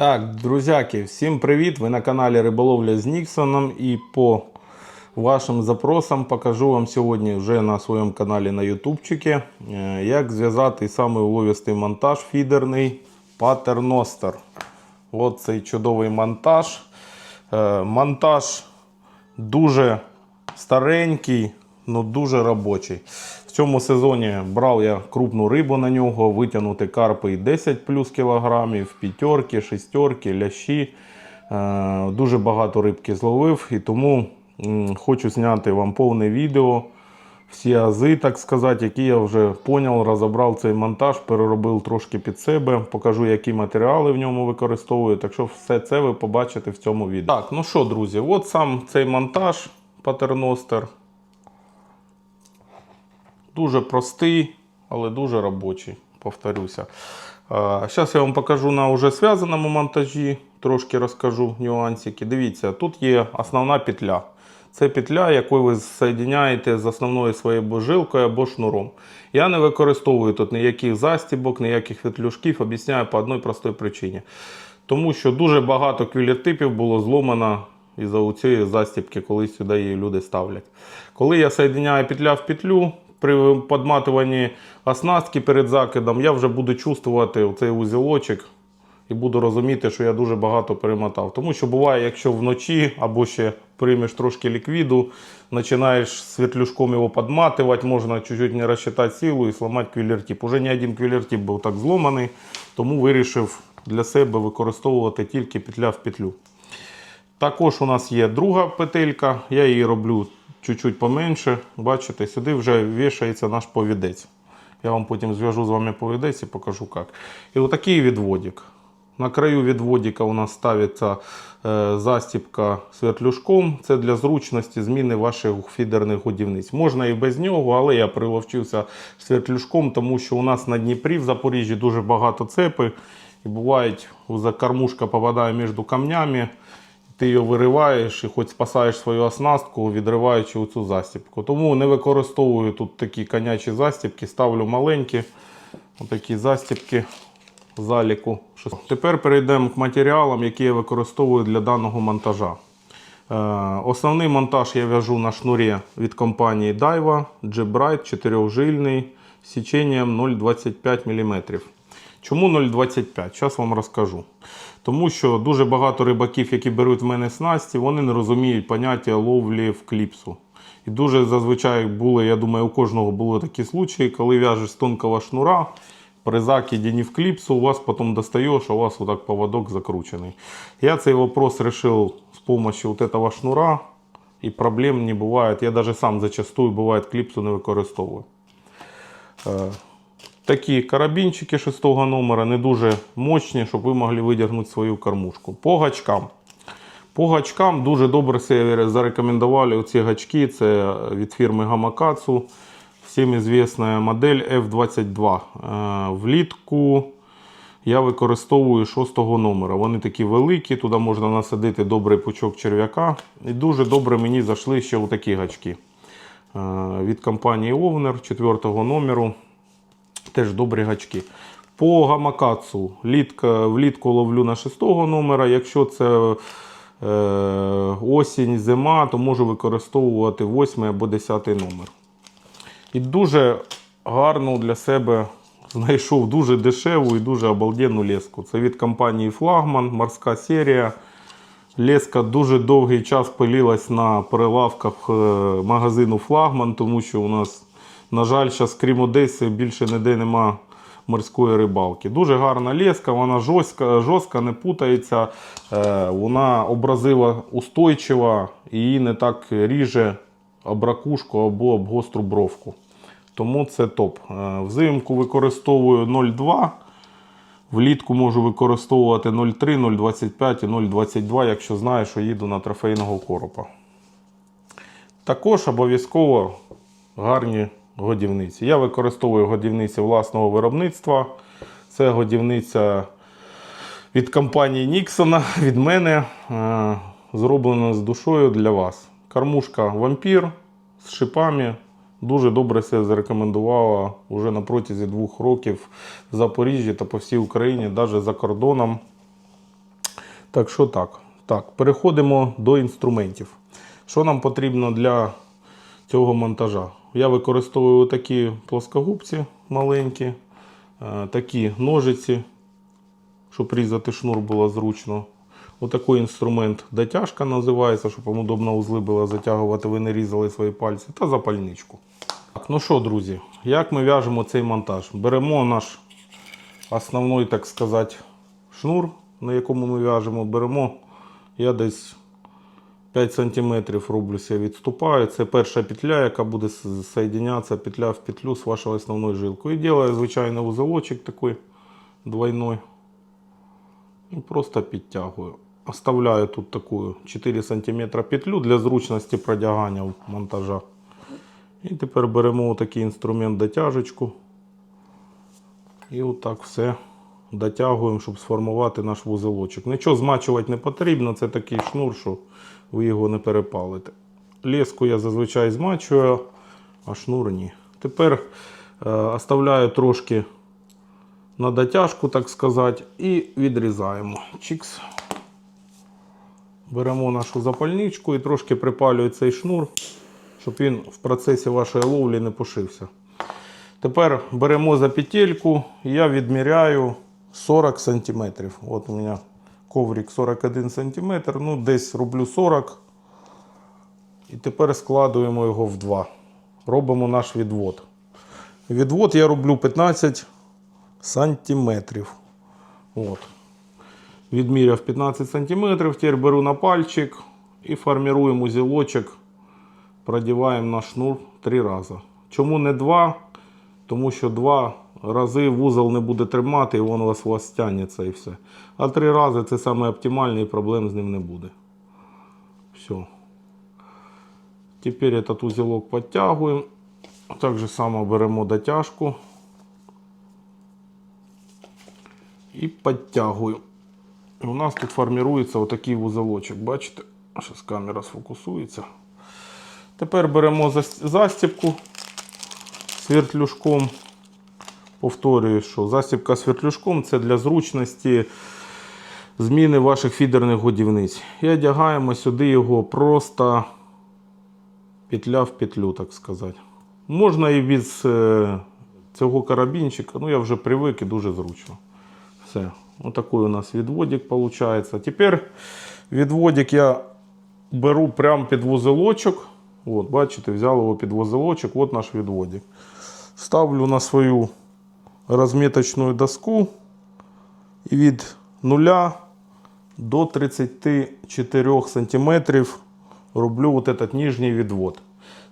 Так, друзяки, всім привіт! Ви на каналі Риболовля з Ніксоном і по вашим запросам покажу вам сьогодні вже на своєму каналі на ютубчикі, е, як зв'язати самий уловістий монтаж фідерний патерностер. От цей чудовий монтаж. Е, Монтаж дуже старенький, але дуже робочий. В цьому сезоні брав я крупну рибу на нього, витягнути карпи і 10 плюс кілограмів, п'ятерки, шестерки, лящі. Е, Дуже багато рибки зловив і тому хочу зняти вам повне відео. Всі ази, так сказати, які я вже поняв, розібрав цей монтаж, переробив трошки під себе, покажу, які матеріали в ньому використовую. Так що все це ви побачите в цьому відео. Так, ну що, друзі, от сам цей монтаж патерностер. Дуже простий, але дуже робочий, повторюся. Зараз я вам покажу на вже зв'язаному монтажі, трошки розкажу нюансики. Дивіться, тут є основна петля. Це петля, яку ви соєдиняєте з основною своєю божилкою або шнуром. Я не використовую тут ніяких застібок, ніяких відлюшків, об'ясняю по одній простій причині. Тому що дуже багато квілітипів було зломано із-за цієї застібки, коли сюди її люди ставлять. Коли я соєдиняю петля в петлю, при подматуванні оснастки перед закидом, я вже буду чувствувати цей узілочок і буду розуміти, що я дуже багато перемотав. Тому що буває, якщо вночі або ще приймеш трошки ліквіду, починаєш світлюшком його подматувати, можна чуть-чуть не розчитати силу і зламати квілертип. Уже не один квілертип був так зломаний, тому вирішив для себе використовувати тільки петля в петлю. Також у нас є друга петелька, я її роблю чуть-чуть поменше. Бачите, сюди вже вішається наш повідець. Я вам потім зв'яжу з вами повідець і покажу як. І отакий відводик. На краю відводика у нас ставиться е, застібка свертлюшком. Це для зручності зміни ваших фідерних годівниць. Можна і без нього, але я приловчився свертлюшком, тому що у нас на Дніпрі в Запоріжжі дуже багато цепи. І бувають, кормушка попадає між камнями. Ти її вириваєш і хоч спасаєш свою оснастку, відриваючи оцю застібку. Тому не використовую тут такі конячі застібки, ставлю маленькі отакі застібки заліку. Тепер перейдемо к матеріалам, які я використовую для даного монтажа. Е, Основний монтаж я в'яжу на шнурі від компанії Daiwa G-Bright 4-жильний з січенням 0,25 мм. Чому 0,25? Зараз вам розкажу. Тому що дуже багато рибаків, які беруть в мене снасті, вони не розуміють поняття ловлі в кліпсу. І дуже зазвичай були, я думаю, у кожного були такі случаї, коли в'яжеш з тонкого шнура, при закиді в кліпсу, у вас потім достаєш, а у вас отак поводок закручений. Я цей вопрос решил з допомогою этого шнура, і проблем не буває. Я навіть сам зачастую буває кліпсу не використовую. Такі карабінчики 6 номера, не дуже мощні, щоб ви могли видягнути свою кормушку. По гачкам. По гачкам дуже добре себе зарекомендували оці гачки. Це від фірми Gamakatsu. Всім известна модель F22. Е, Влітку я використовую 6 номера. Вони такі великі, туди можна насадити добрий пучок черв'яка. І дуже добре мені зайшли ще такі гачки. Е, Від компанії Овнер 4 номеру. Теж добрі гачки. По гамакацу літка, влітку ловлю на 6 номера. Якщо це е, осінь, зима, то можу використовувати 8 або 10 номер. І дуже гарно для себе знайшов дуже дешеву і дуже обалденну леску. Це від компанії Флагман, морська серія. Леска дуже довгий час пилилась на прилавках е, магазину Флагман, тому що у нас, на жаль, зараз крім Одеси більше ніде нема морської рибалки. Дуже гарна леска, вона жорстка, жорстка не путається, е, вона образива устойчива і не так ріже об ракушку або об гостру бровку. Тому це топ. Е, Взимку використовую 0,2. Влітку можу використовувати 0,3, 0,25 і 0,22, якщо знаю, що їду на трофейного коропа. Також обов'язково гарні годівниці. Я використовую годівниці власного виробництва. Це годівниця від компанії Ніксона, від мене. е, Зроблена з душою для вас. Кормушка вампір з шипами. Дуже добре себе зарекомендувала вже на протязі двох років в Запоріжжі та по всій Україні, навіть за кордоном. Так що так. Так, переходимо до інструментів. Що нам потрібно для цього монтажа? Я використовую такі плоскогубці маленькі, е, такі ножиці, щоб різати шнур було зручно. Отакий інструмент дотяжка називається, щоб вам удобно узли було затягувати, ви не різали свої пальці, та запальничку. Так, ну що, друзі, як ми в'яжемо цей монтаж? Беремо наш основний, так сказати, шнур, на якому ми в'яжемо, беремо, я десь 5 см роблюся, відступаю. Це перша петля, яка буде соєдинятися петля в петлю з вашою основною жилкою. І делаю звичайний узелочок такий двойной. І просто підтягую. Оставляю тут таку 4 см петлю для зручності продягання монтажа. І тепер беремо такий інструмент дотяжечку. І отак все дотягуємо, щоб сформувати наш вузелочок. Нічого змачувати не потрібно, це такий шнур, що ви його не перепалите. Леску я зазвичай змачую, а шнур ні. Тепер е, оставляю трошки на дотяжку, так сказати, і відрізаємо. Чікс. Беремо нашу запальничку і трошки припалюю цей шнур, щоб він в процесі вашої ловлі не пошився. Тепер беремо за петельку, я відміряю 40 см. От у мене коврик 41 см, ну десь роблю 40 І тепер складуємо його в два. Робимо наш відвод. Відвод я роблю 15 сантиметрів. От. Відміряв 15 сантиметрів, тепер беру на пальчик і формуємо узілочок, продіваємо на шнур три рази. Чому не два? Тому що два рази вузол не буде тримати і він у вас, вас стягнеться і все. А три рази це саме оптимальне і проблем з ним не буде. Все. Тепер этот узелок підтягуємо. Так же само беремо дотяжку. І підтягуємо. У нас тут формується отакий вузолочок. Бачите? Зараз камера сфокусується. Тепер беремо зас- застібку свертлюжком. Повторюю, що застібка свертлюжком це для зручності зміни ваших фідерних годівниць. І одягаємо сюди його просто петля в петлю, так сказати. Можна і без е, цього карабінчика, ну я вже привик і дуже зручно. Все. Отакий у нас відводик виходить. Тепер відводик я беру прямо під вузелочок. От, бачите, взяв його під вузелочок, от наш відводик. Ставлю на свою розміточну доску і від 0 до 34 см роблю вот этот нижній відвод.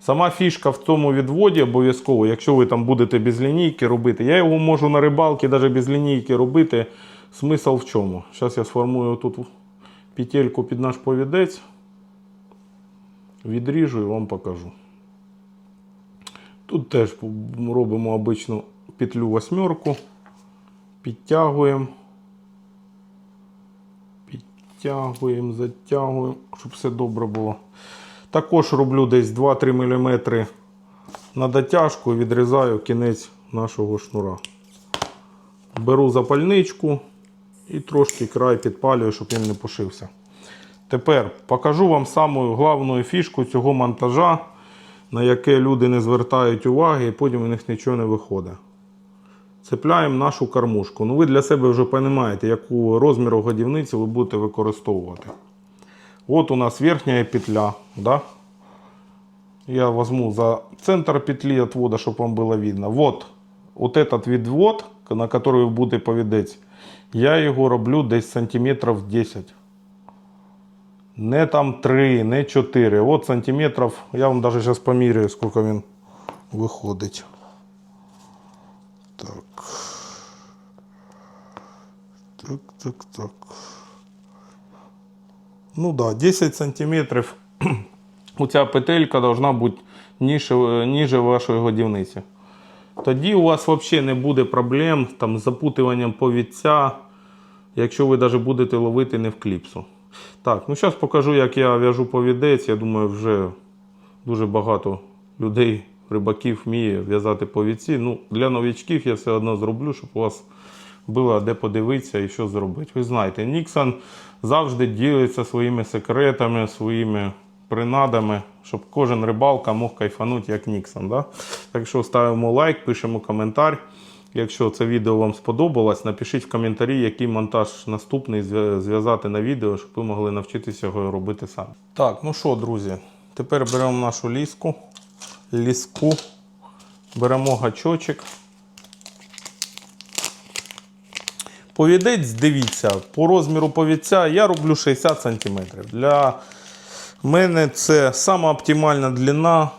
Сама фішка в цьому відводі обов'язково, якщо ви там будете без лінійки робити, я його можу на рибалки навіть без лінійки робити. Смисл в чому? Зараз я сформую тут петельку під наш повідець, відріжу і вам покажу. Тут теж робимо обичну петлю восьмерку, підтягуємо, підтягуємо, затягуємо, щоб все добре було. Також роблю десь 2-3 мм на дотяжку і відрізаю кінець нашого шнура. Беру запальничку і трошки край підпалюю, щоб він не пошився. Тепер покажу вам саму головну фішку цього монтажа, на яке люди не звертають уваги і потім у них нічого не виходить Цепляємо нашу кормушку. Ну ви для себе вже розумієте, яку розміру годівниці ви будете використовувати. От у нас верхня петля. Да? Я возьму за центр петли отвода, чтобы вам было видно. Вот, вот этот відвод, на который ви будете повідець, я його роблю десь сантиметрів 10. Не там 3, не 4. От сантиметрів, я вам даже зараз поміряю, скільки він виходить. Так. Так, так, так. Ну да, 10 сантиметрів. Оця петелька должна бути ніже, ніже вашої годівниці. Тоді у вас взагалі не буде проблем там, з запутуванням повідця, якщо ви навіть будете ловити не в кліпсу. Так, ну зараз покажу, як я в'яжу повідець. Я думаю, вже дуже багато людей, рибаків вміє в'язати повідці. Ну, для новичків я все одно зроблю, щоб у вас було де подивитися і що зробити. Ви знаєте, Ніксон завжди ділиться своїми секретами, своїми принадами, щоб кожен рибалка мог кайфанути як Ніксон. Да? Так що ставимо лайк, пишемо коментар. Якщо це відео вам сподобалось, напишіть в коментарі, який монтаж наступний зв'язати на відео, щоб ви могли навчитися його робити самі. Так, ну що, друзі, тепер беремо нашу ліску, ліску, беремо гачочок. Повідець, дивіться, по розміру повідця я роблю 60 см. Для мене це сама оптимальна длина,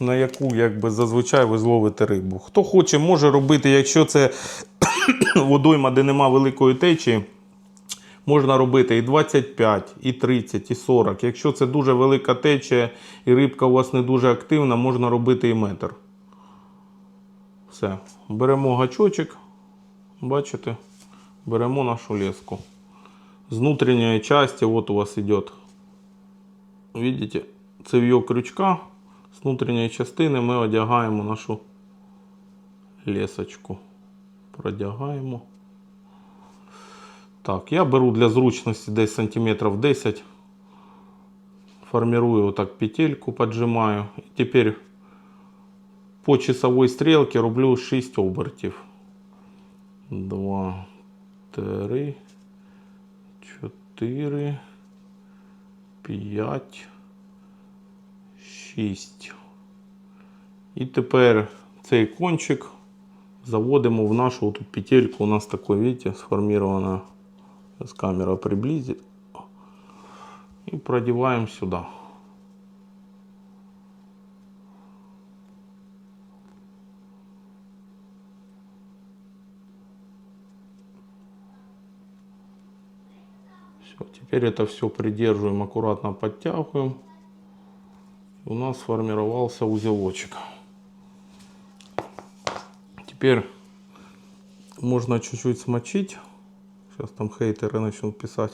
на яку якби, зазвичай ви зловите рибу. Хто хоче, може робити, якщо це водойма, де нема великої течії, можна робити і 25, і 30, і 40. Якщо це дуже велика течія і рибка у вас не дуже активна, можна робити і метр. Все. Беремо гачочок, бачите, беремо нашу леску. З внутрішньої частини, от у вас йде, видите, цев'йо крючка. З внутрішньої частини ми одягаємо нашу лесочку. Продягаємо. Так, я беру для зручності десь сантиметрів 10. Формирую вот так петельку, поджимаю. Теперь по часовой стрелке роблю 6 обертів. 2, 3, 4, 5, 6. І тепер цей кончик заводимо в нашу петельку. У нас такой, видите, сформирована. Сейчас камера приблизит. И продеваем сюда. Все, теперь это все придерживаем, аккуратно подтягиваем. У нас сформировался узелочек. Теперь можно чуть-чуть смочить. Сейчас там хейтеры начнут писать.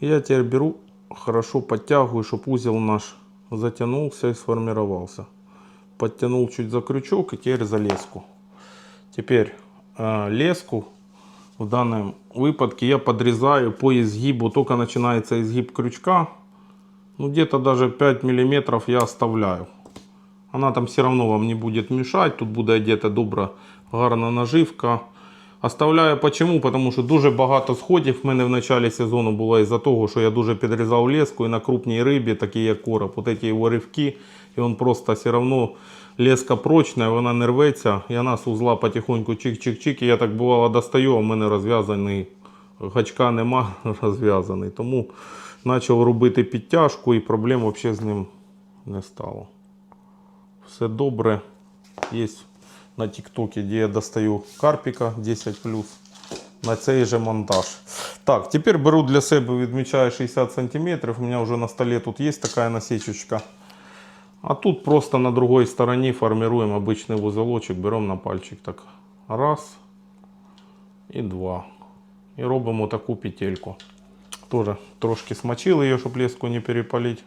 Я теперь беру, хорошо подтягиваю, чтобы узел наш затянулся и сформировался. Подтянул чуть за крючок и теперь за леску. Теперь э, леску в данном выпадке я подрезаю по изгибу. Только начинается изгиб крючка. Ну где-то даже 5 миллиметров я оставляю. Она там все равно вам не будет мешать. Тут буде где-то добра гарна наживка. Оставляю почему? Потому що дуже багато сходів в мене в началі сезону було із-за того, що я дуже підрізав леску і на крупній рибі, такі як короб, от ці його ривки, і він просто все одно леска прочна, вона не рветься, і вона з узла потихоньку чик-чик-чик, і я так бувало достаю, а в мене розв'язаний, гачка нема розв'язаний. Тому почав робити підтяжку і проблем взагалі з ним не стало. Все добре. Є на ТикТоке, де я достаю карпіка 10 на цей же монтаж. Так, тепер беру для себе, відмічаю 60 см. У мене вже на столі тут є така насічечка. А тут просто на другой стороне формируем обычный узелочек, берем на пальчик так раз і два. І робимо таку петельку. Тоже трошки смочили її, щоб леску не перепалити.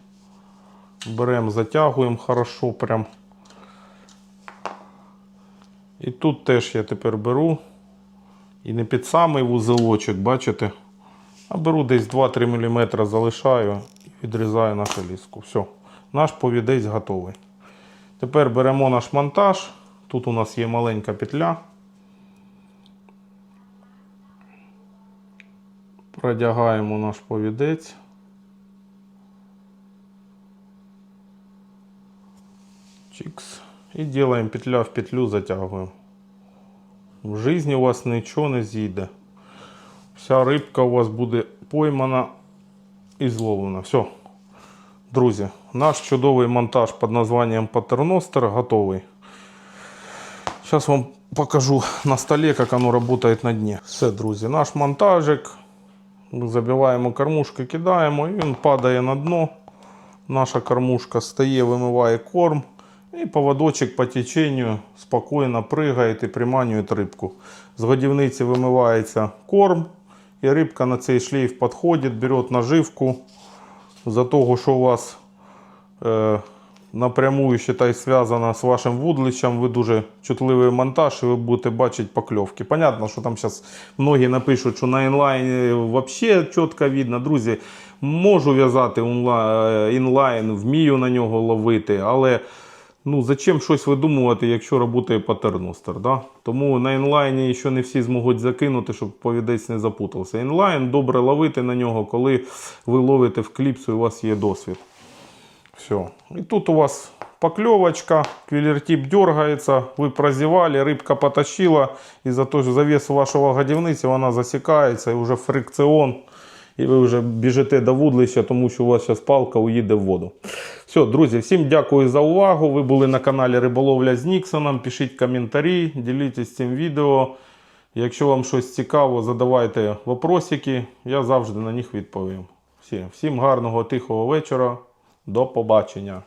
Беремо, затягуємо хорошо прям. І тут теж я тепер беру. І не під самий вузелочок, бачите? А беру десь 2-3 мм, залишаю і відрізаю нашу ліску. Все, наш повідець готовий. Тепер беремо наш монтаж. Тут у нас є маленька петля. Продягаємо наш повідець. Чикс. І делаем петля в петлю, затягуємо. В житті у вас нічого не зійде. Вся рибка у вас буде поймана і зловлена. Все. Друзі, наш чудовий монтаж під названням Патерностер готовий. Сейчас вам покажу на столе, как оно работает на дне. Все, друзі, наш монтажик. Забиваємо кормушки, кидаємо, і він падає на дно. Наша кормушка стає, вимиває корм. І поводочок по теченню спокійно пригає і приманює рибку. З годівниці вимивається корм, і рибка на цей шлейф підходить, бере наживку. За того, що у вас е, напрямую считай, зв'язана з вашим вудлищем. Ви дуже чутливий монтаж, і ви будете бачити покльовки. Понятно, що там зараз многі напишуть, що на інлайні взагалі чітко видно. Друзі, можу в'язати інлайн, вмію на нього ловити, але. Ну, зачем щось видумувати, якщо працює патерностер, да? Тому на інлайні ще не всі зможуть закинути, щоб повідець не запутався. Інлайн добре ловити на нього, коли ви ловите в кліпсу і у вас є досвід. Все. І тут у вас поклевочка, квілертип дергається, ви прозівали, рибка потащила, і за той завес вашого годівниці вона засікається, і вже фрикціон, і ви вже біжите до вудлища, тому що у вас зараз палка уїде в воду. Все, друзі, всім дякую за увагу. Ви були на каналі Риболовля з Ніксоном. Пишіть коментарі, діліться цим відео. Якщо вам щось цікаво, задавайте вопросики, я завжди на них відповім. Всім, гарного, тихого вечора. До побачення.